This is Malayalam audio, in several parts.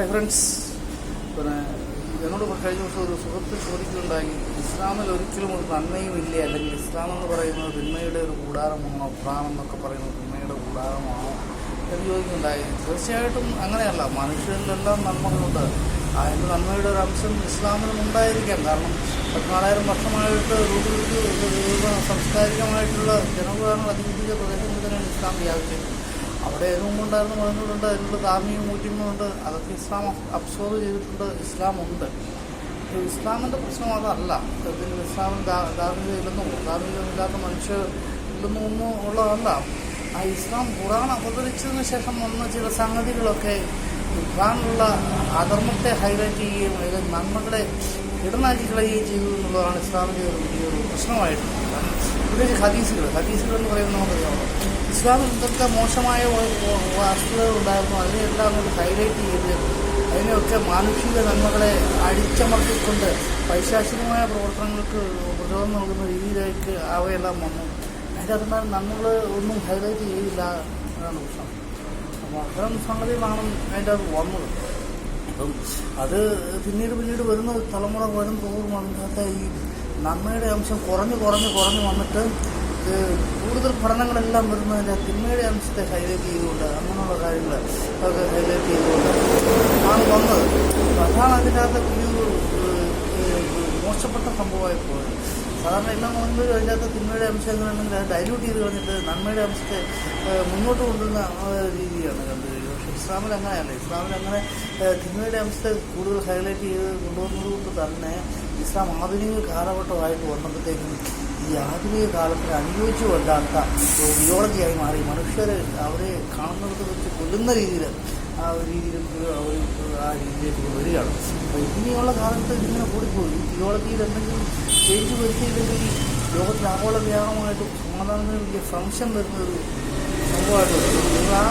ഹൈ ഫ്രണ്ട്സ് പിന്നെ എന്നോട് കഴിഞ്ഞ ദിവസം ഒരു സുഹൃത്ത് ചോദിക്കുകയുണ്ടായി ഇസ്ലാമിൽ ഒരിക്കലും ഒരു നന്മയും ഇല്ല? അല്ലെങ്കിൽ ഇസ്ലാം എന്ന് പറയുന്നത് തിന്മയുടെ ഒരു കൂടാരമാണോ? ഖുറാൻ എന്നൊക്കെ പറയുന്നത് തിന്മയുടെ കൂടാരമാണോ? എന്ന് ചോദിക്കുന്നുണ്ടായി തീർച്ചയായിട്ടും അങ്ങനെയല്ല. മനുഷ്യരിലെല്ലാം നന്മകളുണ്ട്. അതിന്റെ നന്മയുടെ ഒരു അംശം ഇസ്ലാമിലും ഉണ്ടായിരിക്കാം. കാരണം പതിനാലായിരം വർഷമായിട്ട് രൂപീകരിച്ച് സാംസ്കാരികമായിട്ടുള്ള ജനവിഭാഗങ്ങൾ അതിജീവിച്ച പ്രദേശങ്ങളിൽ തന്നെയാണ് ഇസ്ലാം വ്യാപിച്ചത് അവിടെ ഏതും കൊണ്ടായിരുന്നു മതങ്ങളുണ്ട് അതിനുള്ള ധാർമ്മിക മൂല്യങ്ങളുണ്ട്. അതൊക്കെ ഇസ്ലാം അബ്സോർവ് ചെയ്തിട്ടുണ്ട്. ഇസ്ലാം ഉണ്ട് ഇസ്ലാമിന്റെ പ്രശ്നം അതല്ല. പിന്നെ ഇസ്ലാമിൽ ധാർമ്മിക ഇല്ലെന്നോ ധാർമ്മികതയില്ലാത്ത മനുഷ്യർ ഇല്ലെന്നോ ഒന്നും ഉള്ളതല്ല. ആ ഇസ്ലാം ഖുറാൻ അവതരിച്ചതിന് ശേഷം വന്ന ചില സംഗതികളൊക്കെ ഖുറാനുള്ള അധർമ്മത്തെ ഹൈലൈറ്റ് ചെയ്യുകയും അതിൽ നന്മകളെ ഇടനാക്കി കളയുകയും ചെയ്തു എന്നുള്ളതാണ് ഇസ്ലാമിന്റെ ഒരു വലിയൊരു പ്രശ്നമായിട്ട്. പ്രത്യേകിച്ച് ഹദീസുകൾ ഹദീസുകൾ എന്ന് പറയുന്നത് നമുക്കറിയാമോ ഇസ്ലാമിൽ എന്തൊക്കെ മോശമായ വസ്തുതകൾ ഉണ്ടായിരുന്നു. അതിനെല്ലാം നമ്മൾ ഹൈലൈറ്റ് ചെയ്ത് അതിനെയൊക്കെ മാനുഷിക നന്മകളെ അടിച്ചമർത്തിക്കൊണ്ട് പൈശാചികമായ പ്രവർത്തനങ്ങൾക്ക് പ്രചോദനം നൽകുന്ന രീതിയിലേക്ക് അവയെല്ലാം വന്നു. അതിന്റെ അതിനാൽ നന്മകൾ ഒന്നും ഹൈലൈറ്റ് ചെയ്തില്ല എന്നാണ് പ്രശ്നം. അപ്പോൾ അത്തരം സംഗതികളാണ് അതിന്റെ അത് വന്നത്. അപ്പം അത് പിന്നീട് പിന്നീട് വരുന്ന തലമുറ വരും തോറും അതിനകത്ത് ഈ നന്മയുടെ അംശം കുറഞ്ഞ് കുറഞ്ഞ് കുറഞ്ഞ് വന്നിട്ട് ഇത് കൂടുതൽ പഠനങ്ങളെല്ലാം വരുന്നതിന്റെ തിന്മയുടെ അംശത്തെ ഹൈലൈറ്റ് ചെയ്തുകൊണ്ട് അങ്ങനെയുള്ള കാര്യങ്ങൾ ഒക്കെ ഹൈലൈറ്റ് ചെയ്തുകൊണ്ട് ആണ് വന്നത്. അതാണ് അതിന്റെ അകത്ത് ഏഹ്, ഏഹ്, മോശപ്പെട്ട സംഭവമായി പോയത് സാധാരണ എല്ലാം മതങ്ങളിലും അതിനകത്ത് തിന്മയുടെ അംശം എങ്ങനെയാണെങ്കിൽ അത് ഡൈല്യൂട്ട് ചെയ്ത് കളഞ്ഞിട്ട് നന്മയുടെ അംശത്തെ മുന്നോട്ട് കൊണ്ടുവന്ന രീതിയാണ് കണ്ടുവരിക പക്ഷേ ഇസ്ലാമിൽ അങ്ങനെയല്ല. ഇസ്ലാമിൽ അങ്ങനെ തിന്മയുടെ അംശത്തെ കൂടുതൽ ഹൈലൈറ്റ് ചെയ്ത് കൊണ്ടുവന്നത് കൊണ്ട് തന്നെ ഇസ്ലാം ആധുനിക കാലഘട്ടമായിട്ട് വന്നപ്പോഴത്തേക്കും ഈ ആധുനിക കാലത്തിന് അനുയോജ്യമല്ലാത്ത ഒരു തിയോളജിയായി മാറി. മനുഷ്യരെ അവരെ കാണുന്നവർക്ക് വെച്ച് കൊല്ലുന്ന രീതിയിൽ ആ ഒരു രീതിയിൽ അവർ ആ രീതിയിലേക്ക് വരികയാണ്. അപ്പോൾ ഇനിയുള്ള കാലത്ത് ഇതിങ്ങനെ കൂടിപ്പോയി ഈ എന്തെങ്കിലും ചേഞ്ച് വരുത്തിയില്ലെങ്കിൽ ലോകത്തിൽ ആഗോള വ്യാപകമായിട്ട് സമാധാനത്തിന് വലിയ ഫംഗ്ഷൻ വരുന്ന ഒരു സംഭവമായിട്ട് വരും. നിങ്ങൾ ആ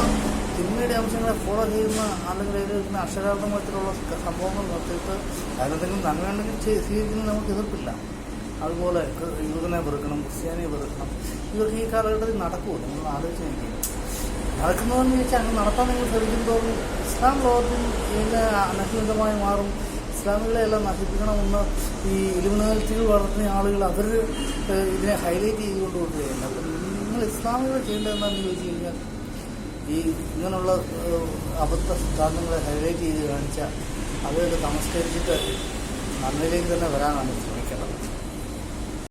സിനിമയുടെ അംശങ്ങളെ ഫോളോ ചെയ്യുന്ന അല്ലെങ്കിൽ വരുന്ന അക്ഷരാർത്ഥമായിട്ടുള്ള സംഭവങ്ങൾ നിർത്തിയിട്ട് അതിനെന്തെങ്കിലും നന്മയുണ്ടെങ്കിൽ സ്വീകരിക്കുന്നത് നമുക്ക് എതിർപ്പില്ല. അതുപോലെ യുവതനെ വെറുക്കണം ക്രിസ്ത്യാനിയെ വെറുക്കണം. ഇതൊക്കെ ഈ കാലഘട്ടത്തിൽ നടക്കുമോ നിങ്ങൾ ആലോചിച്ച് നോക്കിയത് നടക്കുന്നതെന്ന് ചോദിച്ചാൽ അങ്ങ് നടത്താൻ നിങ്ങൾ ശ്രമിക്കും ഇസ്ലാം ലോകത്തിൽ ഇതിന് അനഹിതമായി മാറും. ഇസ്ലാമികളെ എല്ലാം നശിപ്പിക്കണമെന്ന് ഈ ഇലുമിനാലിറ്റികൾ വളർത്തുന്ന ആളുകൾ അവർ ഇതിനെ ഹൈലൈറ്റ് ചെയ്തുകൊണ്ട് കൊണ്ടുവരികയാണ് അപ്പം നിങ്ങൾ ഇസ്ലാമികൾ ചെയ്യേണ്ടതെന്നാന്ന് ചോദിച്ചു കഴിഞ്ഞാൽ ഈ ഇങ്ങനെയുള്ള അബദ്ധ സിദ്ധാന്തങ്ങളെ ഹൈലൈറ്റ് ചെയ്ത് കാണിച്ചാൽ അവരൊക്കെ നമസ്കരിച്ചിട്ട് നന്മയിലേക്ക് തന്നെ വരാനാണ് ശ്രമിക്കുന്നത്